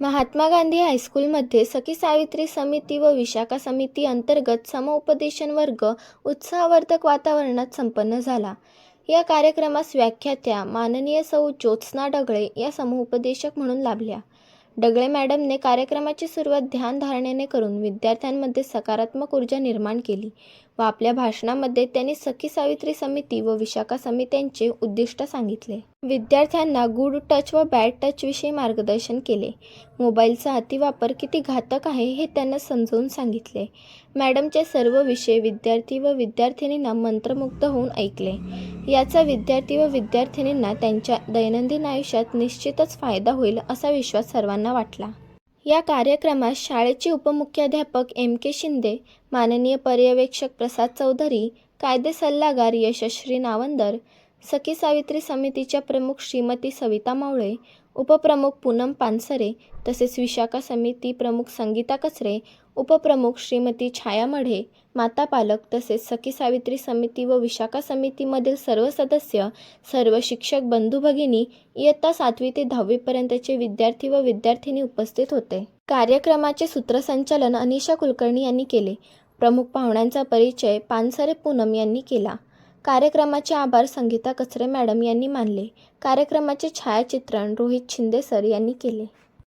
महात्मा गांधी हायस्कूलमध्ये सखी सावित्री समिती व विशाखा समिती अंतर्गत समउपदेशन वर्ग उत्साहवर्धक वातावरणात संपन्न झाला. या कार्यक्रमास व्याख्यात्या माननीय सौ ज्योत्स्ना डगळे या समुपदेशक म्हणून लाभल्या. डगळे मॅडमने कार्यक्रमाची सुरुवात ध्यानधारणेने करून विद्यार्थ्यांमध्ये सकारात्मक ऊर्जा निर्माण केली व आपल्या भाषणामध्ये त्यांनी सखी सावित्री समिती व विशाखा समित्यांचे उद्दिष्ट सांगितले. विद्यार्थ्यांना गुड टच व बॅड टचविषयी मार्गदर्शन केले. मोबाईलचा अतिवापर किती घातक आहे हे त्यांना समजावून सांगितले. मॅडमचे सर्व विषय विद्यार्थी व विद्यार्थिनींना मंत्रमुग्ध होऊन ऐकले. याचा विद्यार्थी व विद्यार्थिनींना त्यांच्या दैनंदिन आयुष्यात निश्चितच फायदा होईल असा विश्वास सर्वांना वाटला. या कार्यक्रमात शाळेचे उपमुख्याध्यापक एम के शिंदे माननीय पर्यवेक्षक प्रसाद चौधरी कायदे सल्लागार यशश्री नावंदर सखी सावित्री समितीच्या प्रमुख श्रीमती सविता मावळे उपप्रमुख पूनम पानसरे तसेच विशाखा समिती प्रमुख संगीता कचरे उपप्रमुख श्रीमती छाया मढे माता पालक तसेच सखी सावित्री समिती व विशाखा समितीमधील सर्व सदस्य सर्व शिक्षक बंधू भगिनी इयत्ता सातवी ते दहावीपर्यंतचे विद्यार्थी व विद्यार्थिनी उपस्थित होते. कार्यक्रमाचे सूत्रसंचालन अनिशा कुलकर्णी यांनी केले. प्रमुख पाहुण्यांचा परिचय पानसरे पूनम यांनी केला. कार्यक्रमाचे आभार संगीता कचरे मॅडम यांनी मानले. कार्यक्रमाचे छायाचित्रण रोहित शिंदे सर यांनी केले.